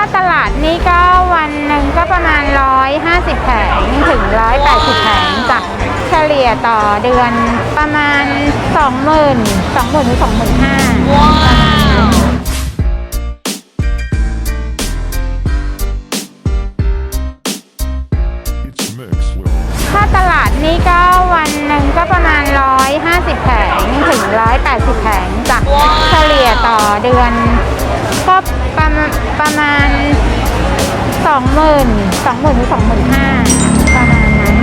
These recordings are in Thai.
ถ้าตลาดนี้ก็วันหนึ่งก็ประมาณ 150แผงถึง 180แผงจ้ะเฉลี่ยต่อเดือนประมาณ 20,000 20,000ถึง25,000ว้าว It's mixed with ถ้าตลาดนี้ก็วันหนึ่งก็ประมาณ 150แผงถึง 180แผงจ้ะว้าวเฉลี่ยต่อเดือน ก็ประมาณประมาณ20,000 20,000ถึง25,000ประมาณนั้น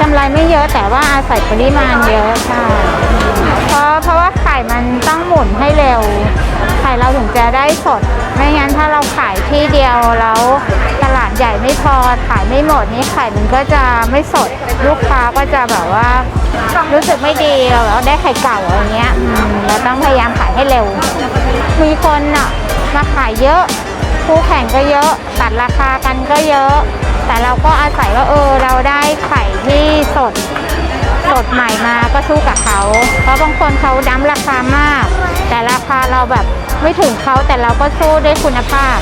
กำไรไม่เยอะแต่ว่าอาศัยปริมาณเยอะใช่เพราะเพราะว่าไข่มันต้องหมุนให้เร็ว ไข่เราถึงจะได้สด ไม่งั้นถ้าเราขายที่เดียวแล้วตลาดใหญ่ไม่พอขายไม่หมดนี่ไข่มันก็จะไม่สดลูกค้าก็จะแบบว่ารู้สึกไม่ดีเราได้ไข่เก่าอย่างเงี้ยเราต้องพยายามขายให้เร็ว มีคนอะ มาขายเยอะ คู่แข่งก็เยอะตัดราคากันก็เยอะ แต่เราก็อาศัยว่าเออเราได้ไข่ที่สดสดใหม่มาก็สู้กับเขา เพราะบางคนเขาดั้มราคามาก แต่ราคาเราแบบไม่ถึงเขาแต่เราก็สู้ด้วยคุณภาพ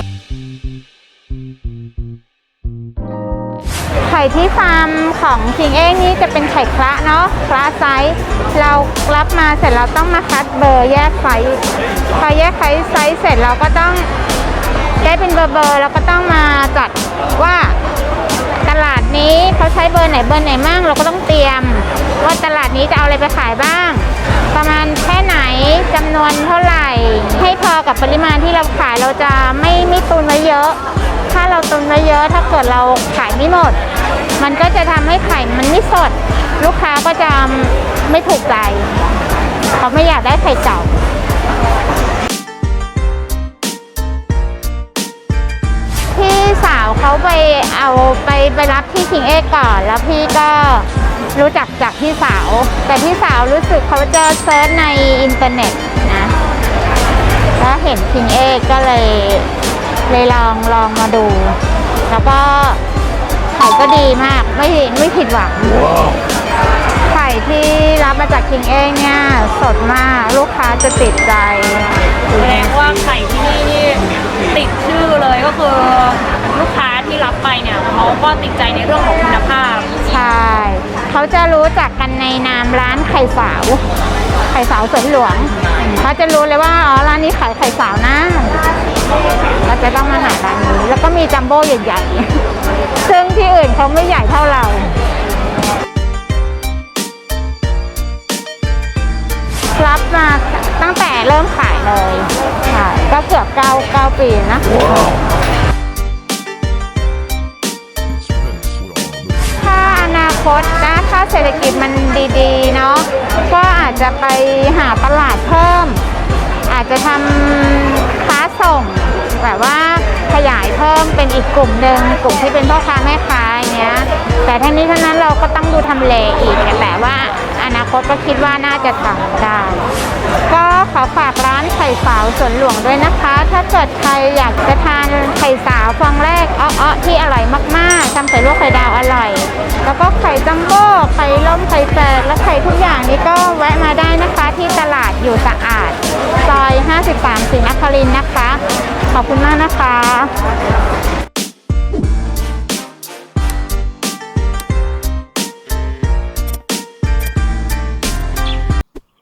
ไข่ที่ฟาร์มของคิงเองนี่จะเป็นไข่คละเนาะคละไซส์เรารับมาเสร็จเราต้องมาคัดเบอร์แยกไซส์พอแยกไซส์ไซส์เสร็จเราก็ต้องได้เป็นเบอร์เบอร์แล้วก็ต้องมาจัดว่าตลาดนี้เขาใช้เบอร์ไหนเบอร์ไหนมั่งเราก็ต้องเตรียม ว่าตลาดนี้จะเอาอะไรไปขายบ้าง ประมาณแค่ไหนจำนวนเท่าไหร่ ให้พอกับปริมาณที่เราขายเราจะไม่ไม่ตุนไว้เยอะ ถ้าเราตุนไว้เยอะถ้าเกิดเราขายไม่หมด มันก็จะทำให้ไข่มันไม่สด ลูกค้าก็จะไม่ถูกใจเขาไม่อยากได้ไข่เก่าพี่สาวเขาไปเอาไปไปรับที่คิงเอ็กก่อนแล้วพี่ก็รู้จักจากพี่สาว แต่พี่สาวรู้สึกเขาจะเซิร์ชในอินเทอร์เน็ตนะแล้วเห็นคิงเอ็กก็เลย เลยลองลองมาดู แล้วก็ไข่ก็ดีมากไม่ไม่ผิดหวังไข่ที่รับมาจากคิงเอกเนี่ยสดมากลูกค้าจะติดใจแสดงว่าไข่ที่นี่นี่ติดชื่อเลยก็คือลูกค้าที่รับไปเนี่ยเขาก็ติดใจในเรื่องของคุณภาพ ใช่ เขาจะรู้จักกันในนามร้านไข่สาว ไข่สาวสวนหลวงเขาจะรู้เลยว่าอ๋อร้านนี้ขายไข่สาวนะเรา จะต้องมาหาร้านนี้ แล้วก็มีจัมโบ้ใหญ่ๆ ซึ่งที่อื่นเขาไม่ใหญ่เท่าเรารับมาตั้งแต่เริ่มขายเลยค่ะก็เกือบเก้าเก้าปีนะถ้าอนาคตนะถ้าเศรษฐกิจมันดีๆเนาะก็อาจจะไปหาตลาดเพิ่ม แบบว่าขยายเพิ่มเป็นอีกกลุ่มหนึ่งกลุ่มที่เป็นพ่อค้าแม่ค้าอย่างเงี้ยแต่ทั้งนี้ทั้งนั้นเราก็ต้องดูทำเลอีกแต่ว่าอนาคตก็คิดว่าน่าจะทำได้ ก็ขอฝากร้านไข่สาวสวนหลวงด้วยนะคะ ถ้าเกิดใครอยากจะทานไข่สาวฟองแรกอ้อๆที่อร่อยมากๆทำใส่ลวกไข่ดาวอร่อย แล้วก็ไข่จัมโบ้ไข่ล้มไข่แฝดและไข่ทุกอย่างนี้ก็แวะมาได้นะคะที่ตลาดอยู่สะอาด ซอย 53สีนครินทร์นะคะ ขอบคุณมากนะคะ